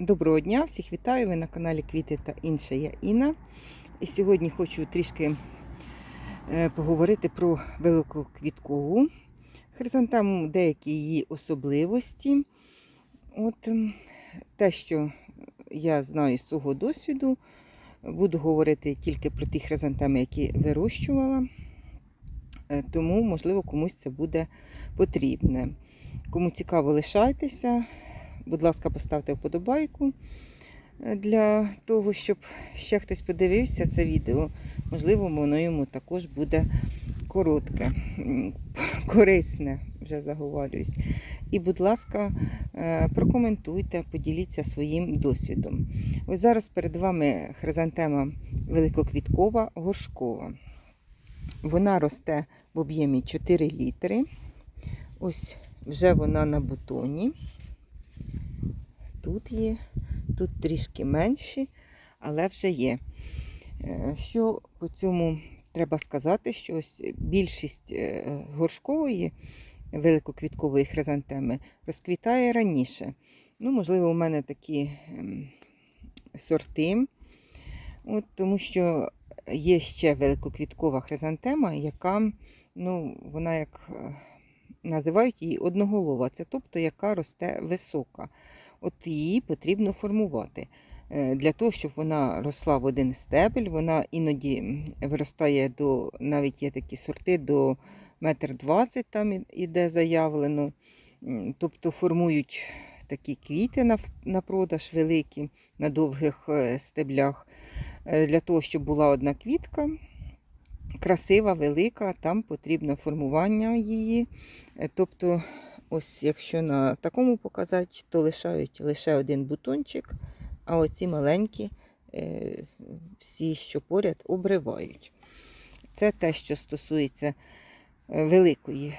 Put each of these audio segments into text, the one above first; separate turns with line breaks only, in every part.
Доброго дня, всіх вітаю! Ви на каналі Квіти та інше я Інна. І сьогодні хочу трішки е, поговорити про великоквіткову хризантему, деякі її особливості. От те, що я знаю з свого досвіду, буду говорити тільки про ті хризантеми, які вирощувала. Е, Тому, можливо, комусь це буде потрібне. Кому цікаво, лишайтеся. Будь ласка, поставте вподобайку е, для того, щоб ще хтось подивився це відео. Можливо, воно йому також буде коротке, корисне, вже заговорююсь. І, будь ласка, е, прокоментуйте, поділіться своїм досвідом. Ось зараз перед вами хризантема великоквіткова горшкова. Вона росте в об'ємі 4 літри. Ось вже вона на бутоні. Тут є, тут трішки менші, але вже є. Е, Що по цьому треба сказати, що ось більшість е, горшкової великоквіткової хризантеми розквітає раніше. Ну, можливо, у мене такі ем, сорти, От, тому що є ще великоквіткова хризантема, яка, ну, вона як е, називають її одноголова, це тобто яка росте висока. От її потрібно формувати. Е, Для того, щоб вона росла в один стебель, вона іноді виростає до, навіть є такі сорти, до метр двадцять там іде заявлено. Тобто формують такі квіти на, на продаж великі, на довгих е, стеблях. Е, Для того, щоб була одна квітка, красива, велика, там потрібно формування її. Тобто, ось якщо на такому показати, то лишають лише один бутончик, а оці маленькі, е, всі, що поряд, обривають. Це те, що стосується е, великої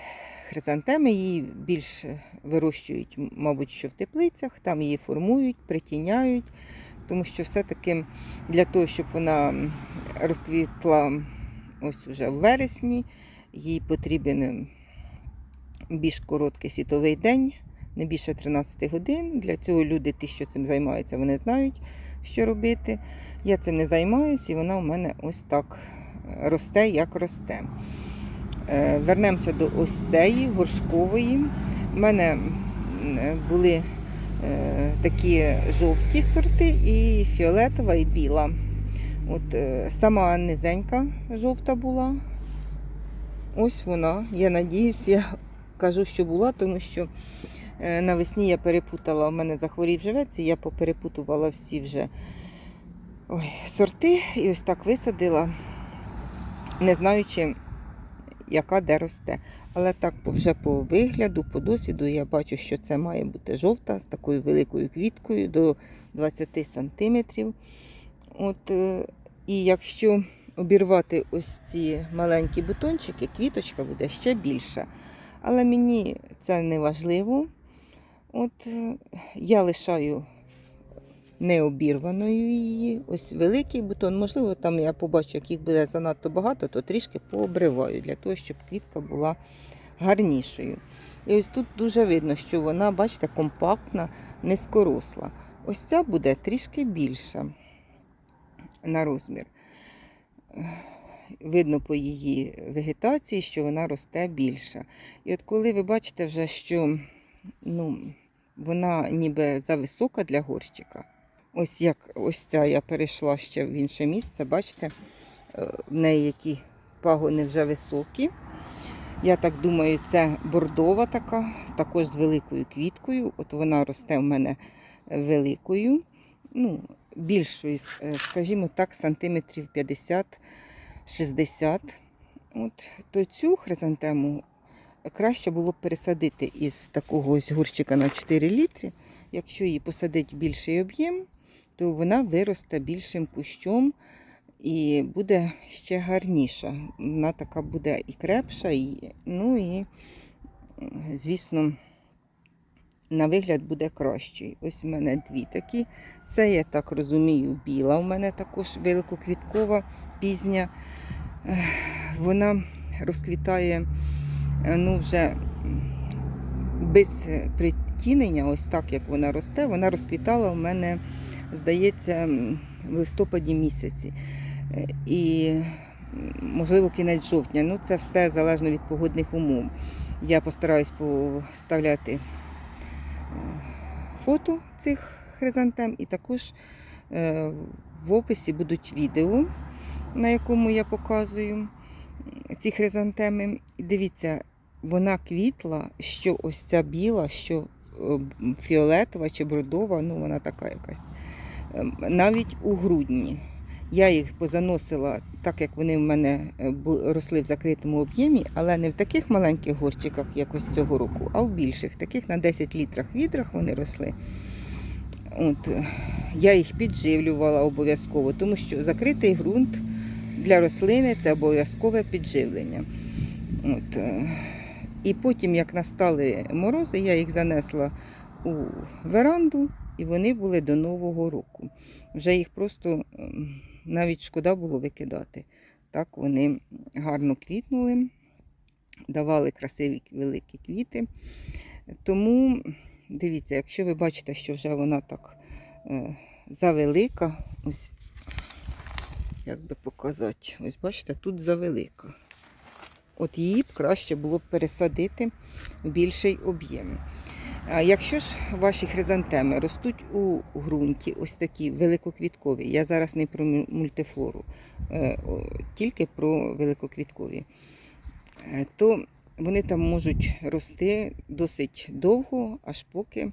хризантеми. Її більше вирощують, мабуть, що в теплицях, там її формують, притіняють, тому що все-таки для того, щоб вона розквітла ось вже в вересні, їй потрібен більш короткий світовий день, не більше 13 годин. Для цього люди, ті, що цим займаються, вони знають, що робити. Я цим не займаюся, і вона у мене ось так е, росте, як росте. Е, Вернемося до ось цієї горшкової. У мене е, були такі жовті сорти, і фіолетова, і біла. От сама низенька жовта була. Ось вона. Я надіюсь, я кажу, що була, тому що е, навесні я перепутала, у мене захворів живець, і я поперепутувала всі вже ой, сорти і ось так висадила, не знаючи, яка де росте. Але так вже по вигляду, по досвіду я бачу, що це має бути жовта з такою великою квіткою до 20 сантиметрів. От, е, і якщо обірвати ось ці маленькі бутончики, квіточка буде ще більша. Але мені це не важливо. От е, я лишаю необірваною її. Ось великий бутон. Можливо, там я побачу, як їх буде занадто багато, то трішки пообриваю для того, щоб квітка була гарнішою. І ось тут дуже видно, що вона, бачите, компактна, низькоросла. Ось ця буде трішки більша на розмір. Видно по її вегетації, що вона росте більша. І от коли ви бачите вже, що ну, вона ніби зависока для горщика, ось як ось ця я перейшла ще в інше місце, бачите, е, в неї які пагони вже високі. Я так думаю, це бордова така, також з великою квіткою. От вона росте в мене великою, ну, більшою, е, скажімо так, сантиметрів 50-60. От, то цю хризантему краще було б пересадити із такого ось горщика на 4 літри. Якщо її посадити в більший об'єм, то вона виросте більшим кущом і буде ще гарніша. Вона така буде і крепша, і, ну і, звісно, на вигляд буде кращий. Ось у мене дві такі. Це, я так розумію, біла. У мене також великоквіткова пізня. Вона розквітає е, ну, вже без е, при- відтінення, ось так як вона росте, вона розквітала у мене, здається, в листопаді місяці. Е, І можливо кінець жовтня. Ну, це все залежно від погодних умов. Я постараюсь поставляти фото цих хризантем і також в описі будуть відео, на якому я показую ці хризантеми. Дивіться, вона квітла, що ось ця біла, що е, фіолетова чи бордова, ну вона така якась. Ем, Навіть у грудні. Я їх позаносила так, як вони в мене е, росли в закритому об'ємі, але не в таких маленьких горщиках, як ось цього року, а в більших, таких на 10 літрах відрах вони росли. От, е, я їх підживлювала обов'язково, тому що закритий ґрунт для рослини це обов'язкове підживлення. От, е, і потім, як настали морози, я їх занесла у веранду, і вони були до Нового року. Вже їх просто навіть шкода було викидати. Так вони гарно квітнули, давали красиві великі квіти. Тому дивіться, якщо ви бачите, що вже вона так е, завелика, ось як би показати, ось бачите, тут завелика. От її б краще було б пересадити в більший об'єм. Якщо ж ваші хризантеми ростуть у ґрунті, ось такі великоквіткові, я зараз не про мультифлору, е, тільки про великоквіткові, е, то вони там можуть рости досить довго, аж поки,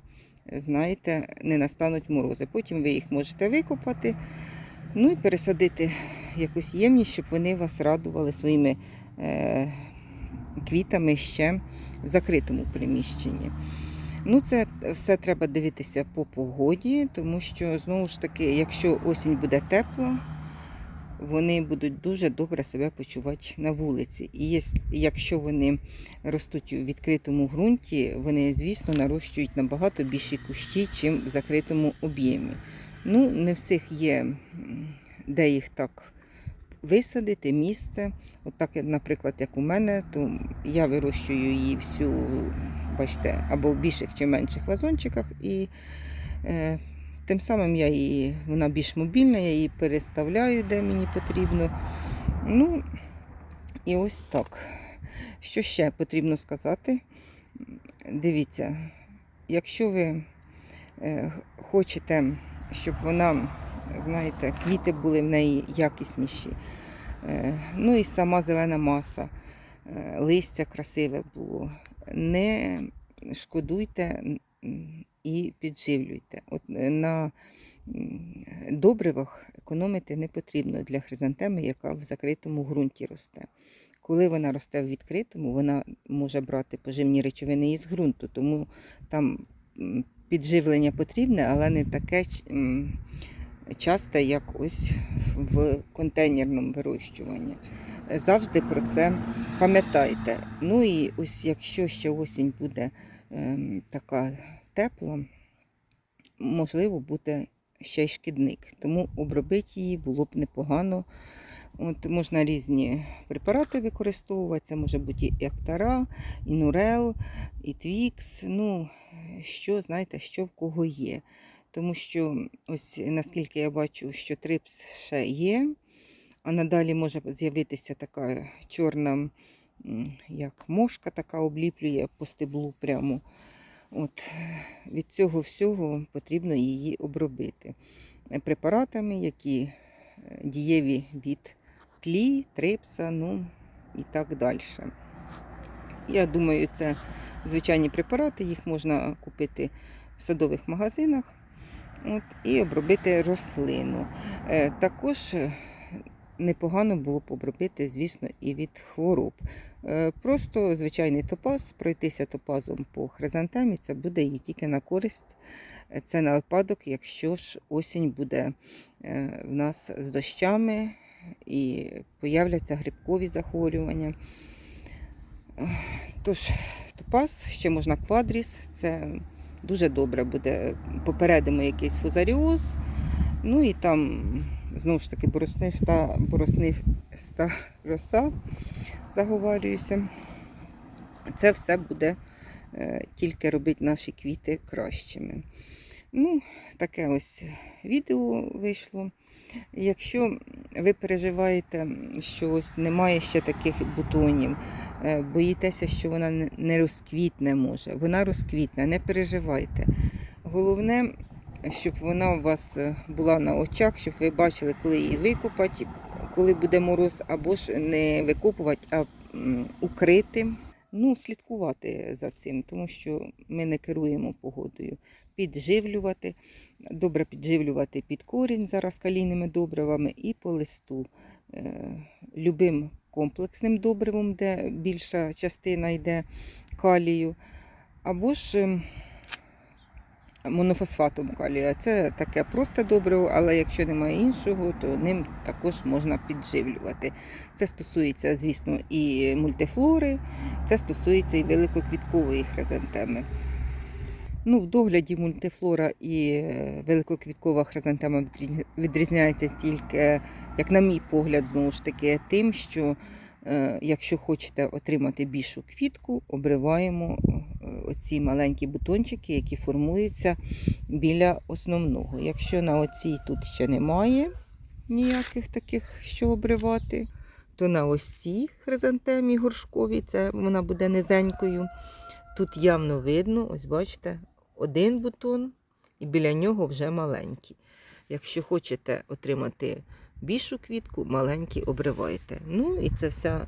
знаєте, не настануть морози. Потім ви їх можете викопати, ну і пересадити якусь ємність, щоб вони вас радували своїми е, квітами ще в закритому приміщенні. Ну, це все треба дивитися по погоді, тому що, знову ж таки, якщо осінь буде тепла, вони будуть дуже добре себе почувати на вулиці. І якщо вони ростуть у відкритому ґрунті, вони, звісно, нарощують набагато більші кущі, чим в закритому об'ємі. Ну, не всіх є де їх так висадити, місце. От так, наприклад, як у мене, то я вирощую її всю, бачите, або в більших чи менших вазончиках. І е, тим самим я її, вона більш мобільна, я її переставляю, де мені потрібно. Ну, і ось так. Що ще потрібно сказати? Дивіться, якщо ви е, хочете, щоб вона, знаєте, квіти були в неї якісніші, е, ну і сама зелена маса, е, листя красиве було, не шкодуйте і підживлюйте. От е, на добривах економити не потрібно для хризантеми, яка в закритому ґрунті росте. Коли вона росте в відкритому, вона може брати поживні речовини із ґрунту, тому там підживлення потрібне, але не таке часте, як ось в контейнерному вирощуванні. Завжди про це пам'ятайте. Ну і ось якщо ще осінь буде ем, така тепла, можливо, буде ще й шкідник. Тому обробити її було б непогано. От можна різні препарати використовувати. Це може бути і Актара, і Нурел, і Твікс. Ну, що, знаєте, що в кого є. Тому що, ось наскільки я бачу, що трипс ще є, а надалі може з'явитися така чорна, як мошка, така обліплює по стеблу прямо. От, від цього всього потрібно її обробити препаратами, які е, дієві від тлі, трипса, ну і так далі. Я думаю, це звичайні препарати, їх можна купити в садових магазинах от, і обробити рослину. Е, також е, непогано було б обробити, звісно, і від хвороб. Е, просто звичайний топаз, пройтися топазом по хризантемі, це буде їй тільки на користь. Це на випадок, якщо ж осінь буде в нас з дощами і появляться грибкові захворювання. Тож, топаз, ще можна квадріс, це дуже добре буде. Попередимо якийсь фузаріоз. Ну і там, знову ж таки, боросниста, боросниста роса, заговарююся. Це все буде е, тільки робить наші квіти кращими. Ну, таке ось відео вийшло. Якщо ви переживаєте, що ось немає ще таких бутонів, е, боїтеся, що вона не- не розквітне може, вона розквітне, не переживайте. Головне, щоб вона у вас е, була на очах, щоб ви бачили, коли її викопати, коли буде мороз, або ж не викопувати, а укрити. Ну, слідкувати за цим, тому що ми не керуємо погодою. Підживлювати, добре підживлювати під корінь зараз калійними добривами і по листу. Е, Любим комплексним добривом, де більша частина йде калію, або ж ем, монофосфатом калію. Це таке просте добриво, але якщо немає іншого, то ним також можна підживлювати. Це стосується, звісно, і мультифлори, це стосується і великоквіткової хризантеми. Ну, в догляді мультифлора і е, великоквіткова хризантема відрізняється тільки, як на мій погляд, знову ж таки, тим, що якщо хочете отримати більшу квітку, обриваємо е, оці маленькі бутончики, які формуються біля основного. Якщо на оцій тут ще немає ніяких таких, що обривати, то на ось цій хризантемі горшковій, це вона буде низенькою. Тут явно видно, ось бачите, один бутон, і біля нього вже маленький. Якщо хочете отримати більшу квітку, маленький обривайте. Ну і це вся,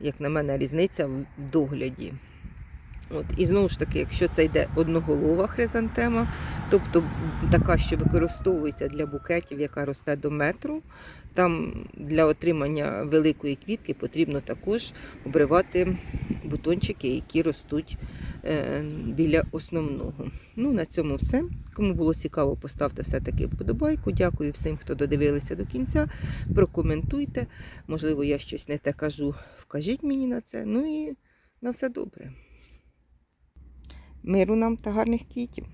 як на мене, різниця в догляді. От, і знову ж таки, якщо це йде одноголова хризантема, тобто така, що використовується для букетів, яка росте до метру, там для отримання великої квітки потрібно також обривати бутончики, які ростуть біля основного. Ну, на цьому все. Кому було цікаво, поставте все-таки вподобайку. Дякую всім, хто додивилися до кінця. Прокоментуйте. Можливо, я щось не те кажу. Вкажіть мені на це. Ну і на все добре. Миру нам та гарних квітів.